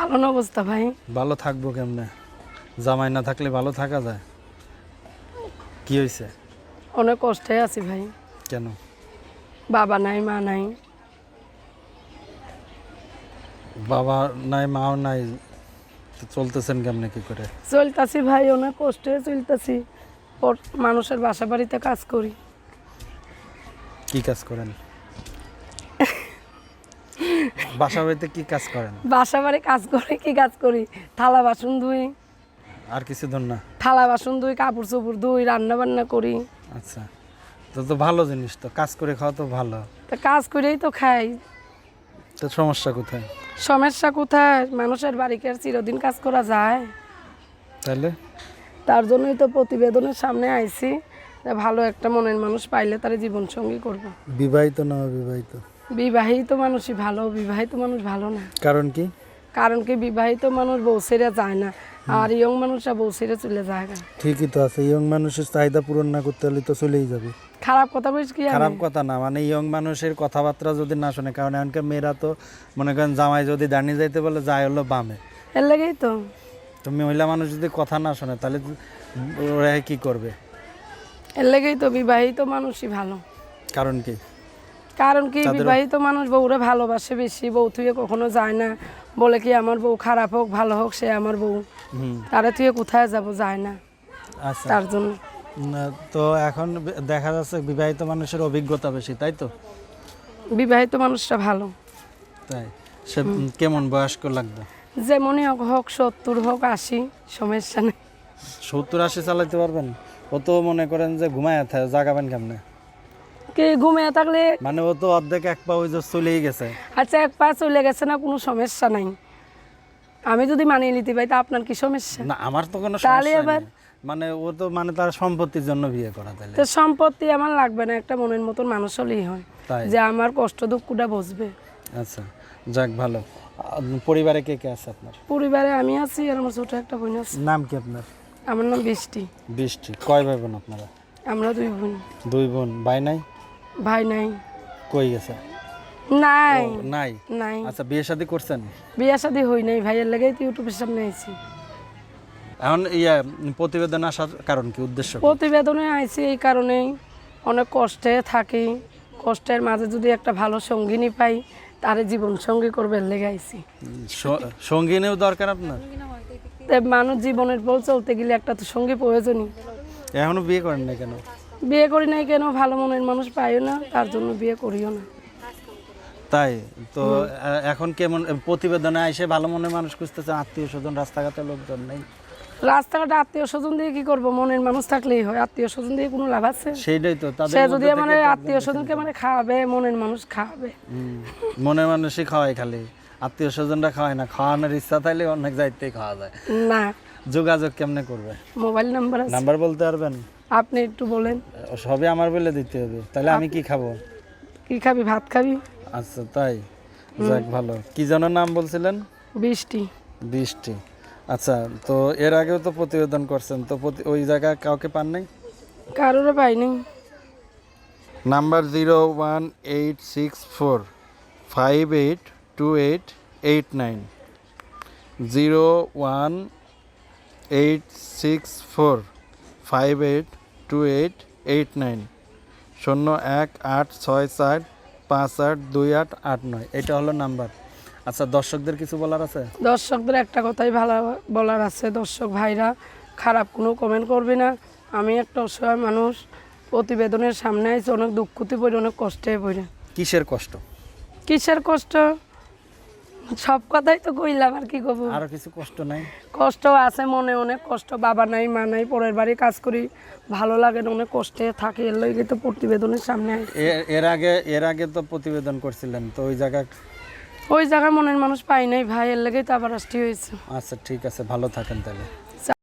ভালো না অবস্থা ভাই? ভালো থাকব কেমনে? জামাই না থাকলে ভালো থাকা যায়। কি হয়েছে অনেক কষ্টে আছি ভাই। কেন? বাবা নাই মা নাই। বাবা নাই মাও নাই তো চলতেছেন কেমনে কি করে? চলতাছি ভাই অনেক কষ্টে চলতাছি। মানুষের বাসা বাড়িতে কাজ করি। কি কাজ করেন? বাসা বাড়িতে কি কাজ করেন? বাসা বাড়ি কাজ করি কি কাজ করি? থালা বাসন ধুই। আর কিছু ধর না? থালা বাসন ধুই কাপড় চোপড় ধুই রান্না বান্না করি। আচ্ছা। তো তো ভালো জিনিস তো কাজ করে খাওয়া তো ভালো। তা কাজ করেই তো খাই। তো সমস্যা কোথায়? সমস্যা কোথায়? মানুষের বাড়িকে আর চিরদিন কাজ করা যায়? তাহলে? তার জন্যই তো প্রতিবেদনের সামনে আইছি ভালো একটা মনের মানুষ পাইলে তার জীবন সঙ্গী করব। বিবাহিত না অবিবাহিত? বিবাহিত মানুষই ভালো বিবাহিত মানুষ ভালো না। কারণ কি? কারণ কি বিবাহিত মানুষ বউ ছেড়ে যায় না। আর ইয়ং মানুষরা বউ ছেড়ে চলে যায় না। ঠিকই তো আছে ইয়ং মানুষের চাহিদা পূরণ না করতে হলে তো চলেই যাবে। খারাপ কথা বলিস কি? খারাপ কথা না মানে ইয়ং মানুষের কথাবার্তা যদি না শোনে কারণ এখনকার মেয়েরা তো মনে করেন জামাই যদি দাঁড়িয়ে যাইতে বলে যায় হলো বামে। এর লেগেই তো। তো মহিলা মানুষ যদি কথা না শোনে তাহলে ওরা কি করবে? এর লাগেই তো বিবাহিত মানুষই ভালো। কারণ কি? কারণ কি বিবাহিত মানুষ বউরে ভালোবাসে বেশি বউ থুয়ে কখনো যায় না। বলে কি আমার বউ খারাপ হোক ভালো হোক সে আমার বউ। তারা থুয়ে কোথায় যাব যায় না। আচ্ছা। তার জন্য। তো এখন দেখা যাচ্ছে বিবাহিত মানুষের অভিজ্ঞতা বেশি তাই তো? বিবাহিত মানুষটা ভালো। তাই। সে কেমন বয়স্ক লাগবে? যেমনই হোক হোক সত্তর হোক আশি সমস্যা নেই। সত্তর আশি চালাতে পারবেন? ও তো মনে করেন যে ঘুমায় থাকে জাগাবেন কেমনে? কি ঘুমিয়ে থাকলে? মানে ও তো অর্ধেক এক পা ওই যে চলেই গেছে। আচ্ছা এক পা চলে গেছে না কোনো সমস্যা নাই? আমি যদি মানিয়ে নিতে পারি তা আপনার কি সমস্যা? না আমার তো কোনো তাহলে আবার? মানে ও তো মানে তার সম্পত্তির জন্য বিয়ে করা তাহলে। তো সম্পত্তি আমার লাগবে না একটা মনের মতন মানুষ হলেই হয়। যে আমার কষ্ট দুঃখটা বুঝবে। আচ্ছা যাক ভালো। পরিবারে কে কে আছে আপনার? পরিবারে আমি আছি আর আমার ছোট একটা বোন আছে। নাম কি আপনার? আমার নাম বৃষ্টি। বৃষ্টি। কয় ভাই বোন আপনারা? আমরা দুই বোন। দুই বোন। ভাই নাই? ভাই নাই। কই গেছে? নাই। নাই? নাই। আচ্ছা বিয়ে শাদী করছেন? বিয়ে শাদি হই নাই ভাইয়ের লেগেই তো ইউটিউবের সামনে আইছি। এখন ইয়া প্রতিবেদন আসার কারণ কি উদ্দেশ্য? প্রতিবেদনে আইছি এই কারণেই। অনেক কষ্টে থাকি। কষ্টের মাঝে যদি একটা ভালো সঙ্গিনী পাই তারে জীবন সঙ্গী করবে লেগে আইছি। সঙ্গিনীও দরকার আপনার? মানুষ জীবনের পর চলতে গেলে একটা তো সঙ্গী প্রয়োজনই। এখনও বিয়ে করেন না কেন? বিয়ে করি নাই কেন? ভালো মনের মানুষ পাইও না তার জন্য বিয়ে করিও না। তাই? তো এখন কেমন প্রতিবেদনে আইসে ভালো মনের মানুষ খুঁজতেছে আত্মীয় স্বজন রাস্তাঘাটে লোকজন নেই? রাস্তাঘাটে আত্মীয় স্বজন দিয়ে কি করব? মনের মানুষ থাকলেই হয় আত্মীয় স্বজন দিয়ে কোনো লাভ আছে? সেইটাই তো সে যদি আমার আত্মীয় স্বজনকে মানে খাওয়াবে মনের মানুষ খাওয়াবে। মনের মানুষই খাওয়ায় খালি। আত্মীয় স্বজনরা খাওয়ায় না খাওয়ানোর ইচ্ছা থাকলে অনেক যাইতেই খাওয়া যায়। না। যোগাযোগ কেমনে করবে? মোবাইল নাম্বার নাম্বার বলতে পারবেন? আপনি একটু বলেন। সবই আমার বলে দিতে হবে। তাহলে আমি কি খাব? কি খাবি? ভাত খাবি? আচ্ছা তাই। যাক ভালো। কি যেন নাম বলছিলেন? বৃষ্টি। বৃষ্টি। আচ্ছা তো এর আগেও তো প্রতিবেদন করছেন। তো ওই জায়গায় কাউকে পান নাই? কারোর পাইনি number zero one eight six four five eight two eight eight nine. Zero one eight six four five eight two eight eight nine শূন্য এক আট ছয় চার পাঁচ আট দুই আট আট নয়। এটা হলো নাম্বার। আচ্ছা দর্শকদের কিছু বলার আছে? দর্শকদের একটা কথাই ভালো বলার আছে। দর্শক ভাইরা খারাপ কোনো কমেন্ট করবে না। আমি একটা অসহায় মানুষ প্রতিবেদনের সামনে আইছি অনেক দুঃখতে পড়ি অনেক কষ্টে পড়ি। কিসের কষ্ট? কিসের কষ্ট? সব কথাই তো কইলাম আর কি করব আর কিছু কষ্ট নাই? কষ্ট আছে মনে অনেক কষ্ট। বাবা নাই মা নাই পরের বাড়ি কাজ করি ভালো লাগে না অনেক কষ্টে থাকি এর লাগে তো প্রতিবেদনের সামনে। এর- আগে এর আগে তো প্রতিবেদন করছিলেন তো ওই জায়গা ওই জায়গায় মনের মানুষ পাই নাই ভাই এর লেগেই তো আবার আসতে হয়েছে। আচ্ছা ঠিক আছে ভালো থাকেন তাহলে।